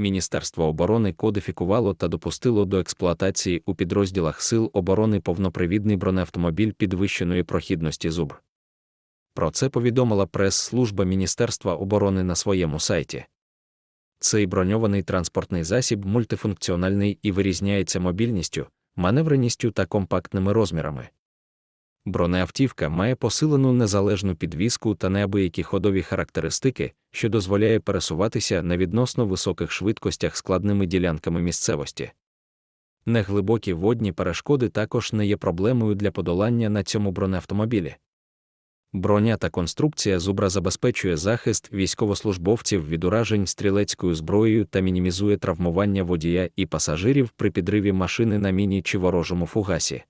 Міністерство оборони кодифікувало та допустило до експлуатації у підрозділах Сил оборони повнопривідний бронеавтомобіль підвищеної прохідності ЗУБР. Про це повідомила прес-служба Міністерства оборони на своєму сайті. Цей броньований транспортний засіб мультифункціональний і вирізняється мобільністю, маневреністю та компактними розмірами. Бронеавтівка має посилену незалежну підвіску та неабиякі ходові характеристики, що дозволяє пересуватися на відносно високих швидкостях складними ділянками місцевості. Неглибокі водні перешкоди також не є проблемою для подолання на цьому бронеавтомобілі. Броня та конструкція зубра забезпечує захист військовослужбовців від уражень стрілецькою зброєю та мінімізує травмування водія і пасажирів при підриві машини на міні чи ворожому фугасі.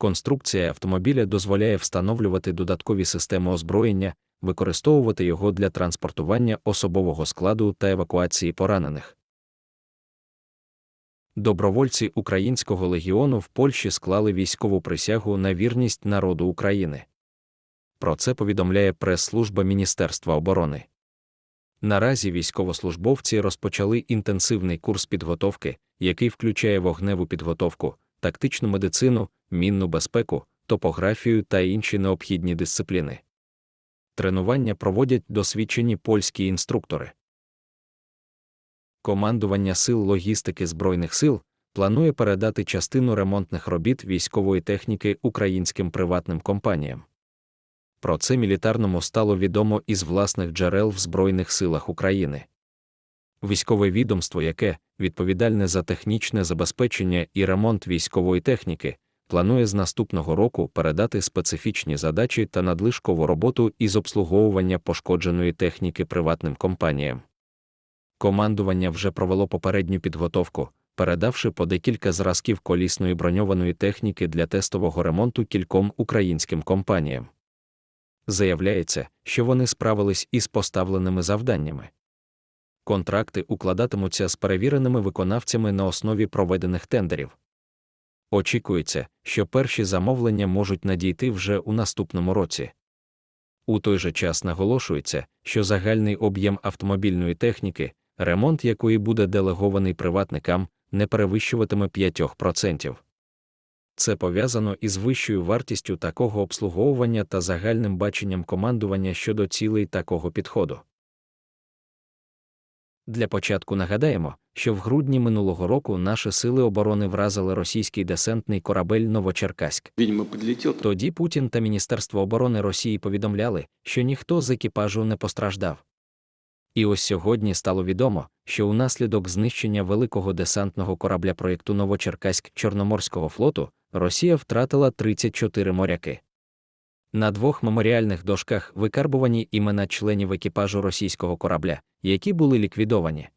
Конструкція автомобіля дозволяє встановлювати додаткові системи озброєння, використовувати його для транспортування особового складу та евакуації поранених. Добровольці Українського легіону в Польщі склали військову присягу на вірність народу України. Про це повідомляє прес-служба Міністерства оборони. Наразі військовослужбовці розпочали інтенсивний курс підготовки, який включає вогневу підготовку, тактичну медицину, мінну безпеку, топографію та інші необхідні дисципліни. Тренування проводять досвідчені польські інструктори. Командування сил логістики Збройних сил планує передати частину ремонтних робіт військової техніки українським приватним компаніям. Про це мілітарному стало відомо із власних джерел в Збройних силах України. Військове відомство, яке відповідальне за технічне забезпечення і ремонт військової техніки, планує з наступного року передати специфічні задачі та надлишкову роботу із обслуговування пошкодженої техніки приватним компаніям. Командування вже провело попередню підготовку, передавши по декілька зразків колісної броньованої техніки для тестового ремонту кільком українським компаніям. Заявляється, що вони справились із поставленими завданнями. Контракти укладатимуться з перевіреними виконавцями на основі проведених тендерів. Очікується, що перші замовлення можуть надійти вже у наступному році. У той же час наголошується, що загальний об'єм автомобільної техніки, ремонт якої буде делегований приватникам, не перевищуватиме 5%. Це пов'язано із вищою вартістю такого обслуговування та загальним баченням командування щодо цілей такого підходу. Для початку нагадаємо, що в грудні минулого року наші сили оборони вразили російський десантний корабель Новочеркаськ. Тоді Путін та Міністерство оборони Росії повідомляли, що ніхто з екіпажу не постраждав. І ось сьогодні стало відомо, що унаслідок знищення великого десантного корабля проєкту Новочеркаськ Чорноморського флоту Росія втратила 34 моряки. На двох меморіальних дошках викарбувані імена членів екіпажу російського корабля, які були ліквідовані.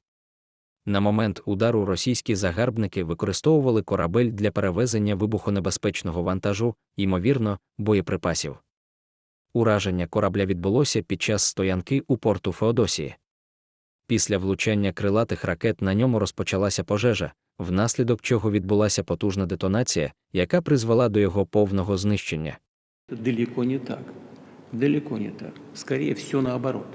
На момент удару російські загарбники використовували корабель для перевезення вибухонебезпечного вантажу, ймовірно, боєприпасів. Ураження корабля відбулося під час стоянки у порту Феодосії. Після влучання крилатих ракет на ньому розпочалася пожежа, внаслідок чого відбулася потужна детонація, яка призвела до його повного знищення. Далеко не так. Далеко не так. Скорее все наоборот.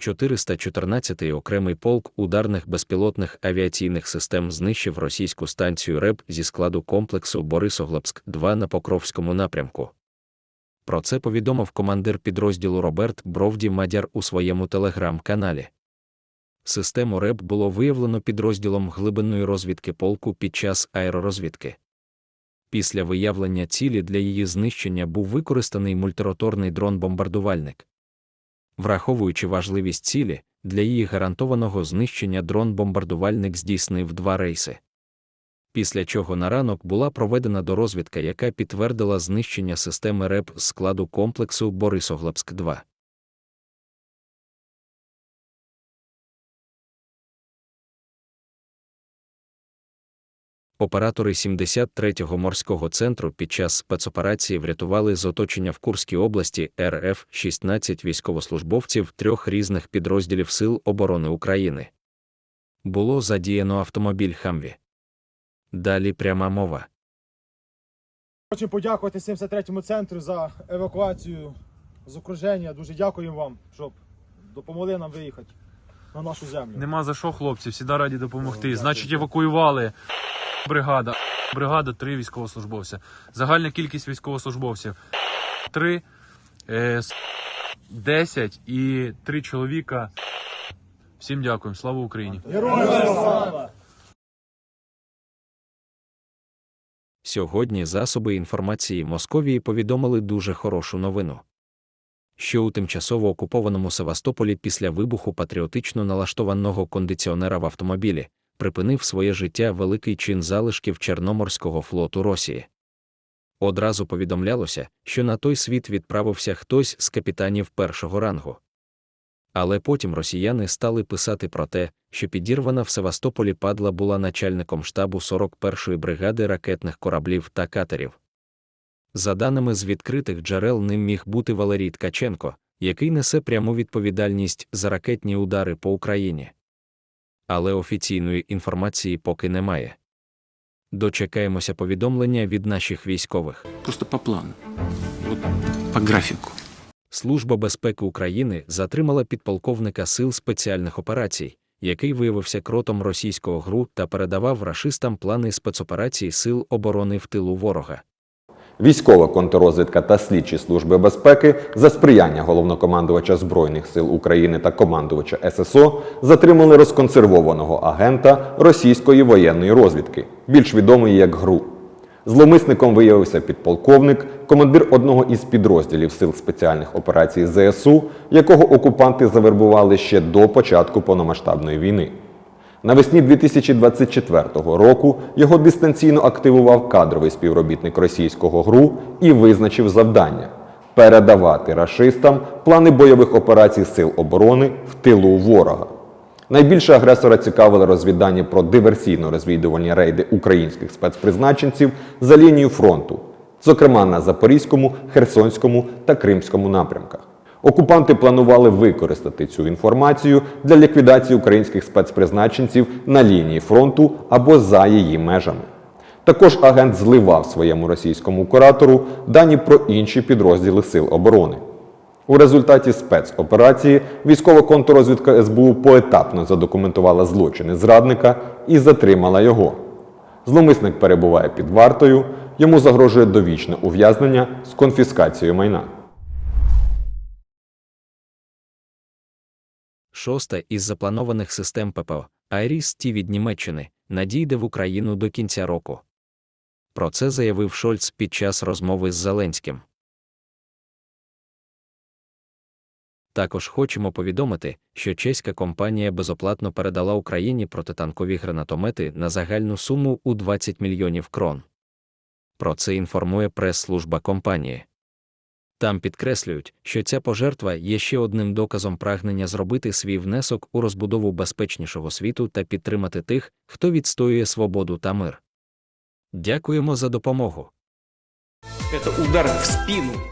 414-й окремий полк ударних безпілотних авіаційних систем знищив російську станцію РЕБ зі складу комплексу Борисоглебськ-2 на Покровському напрямку. Про це повідомив командир підрозділу Роберт Бровді Мадяр у своєму телеграм-каналі. Систему РЕБ було виявлено підрозділом глибинної розвідки полку під час аеророзвідки. Після виявлення цілі для її знищення був використаний мультироторний дрон-бомбардувальник. Враховуючи важливість цілі, для її гарантованого знищення дрон-бомбардувальник здійснив два рейси. Після чого на ранок була проведена дорозвідка, яка підтвердила знищення системи РЕП складу комплексу Борисоглебськ 2. Оператори 73-го морського центру під час спецоперації врятували з оточення в Курській області РФ 16 військовослужбовців трьох різних підрозділів Сил оборони України. Було задіяно автомобіль Хамві. Далі пряма мова. Хочу подякувати 73-му центру за евакуацію з окруження. Дуже дякуємо вам, щоб допомогли нам виїхати. на нашу землю. Нема за що, хлопці, всі раді допомогти. Значить, евакуювали бригада. Бригада три військовослужбовця. Загальна кількість військовослужбовців три, е, с- десять і три чоловіка. Всім дякуємо. Слава Україні! Героям слава! Сьогодні засоби інформації Московії повідомили дуже хорошу новину. Що у тимчасово окупованому Севастополі після вибуху патріотично налаштованого кондиціонера в автомобілі припинив своє життя великий чин залишків Чорноморського флоту Росії. Одразу повідомлялося, що на той світ відправився хтось з капітанів першого рангу. Але потім росіяни стали писати про те, що підірвана в Севастополі падла була начальником штабу 41-ї бригади ракетних кораблів та катерів. За даними з відкритих джерел, ним міг бути Валерій Ткаченко, який несе пряму відповідальність за ракетні удари по Україні. Але офіційної інформації поки немає. Дочекаємося повідомлення від наших військових. Просто по плану. По графику. Служба безпеки України затримала підполковника сил спеціальних операцій, який виявився кротом російського ГРУ та передавав рашистам плани спецоперацій сил оборони в тилу ворога. Військова контррозвідка та слідчі служби безпеки за сприяння головнокомандувача Збройних сил України та командувача ССО затримали розконсервованого агента російської воєнної розвідки, більш відомий як ГРУ. Зловмисником виявився підполковник, командир одного із підрозділів сил спеціальних операцій ЗСУ, якого окупанти завербували ще до початку повномасштабної війни. Навесні 2024 року його дистанційно активував кадровий співробітник російського ГРУ і визначив завдання передавати рашистам плани бойових операцій Сил оборони в тилу ворога. Найбільше агресора цікавили розвідання про диверсійно-розвідувальні рейди українських спецпризначенців за лінією фронту, зокрема на Запорізькому, Херсонському та Кримському напрямках. Окупанти планували використати цю інформацію для ліквідації українських спецпризначенців на лінії фронту або за її межами. Також агент зливав своєму російському куратору дані про інші підрозділи Сил оборони. У результаті спецоперації військова контррозвідка СБУ поетапно задокументувала злочини зрадника і затримала його. Зловмисник перебуває під вартою, йому загрожує довічне ув'язнення з конфіскацією майна. Шоста із запланованих систем ППО Айріс Ті від Німеччини надійде в Україну до кінця року. Про це заявив Шольц під час розмови з Зеленським. Також хочемо повідомити, що чеська компанія безоплатно передала Україні протитанкові гранатомети на загальну суму у 20 мільйонів крон. Про це інформує прес-служба компанії. Там підкреслюють, що ця пожертва є ще одним доказом прагнення зробити свій внесок у розбудову безпечнішого світу та підтримати тих, хто відстоює свободу та мир. Дякуємо за допомогу. Це удар в спину.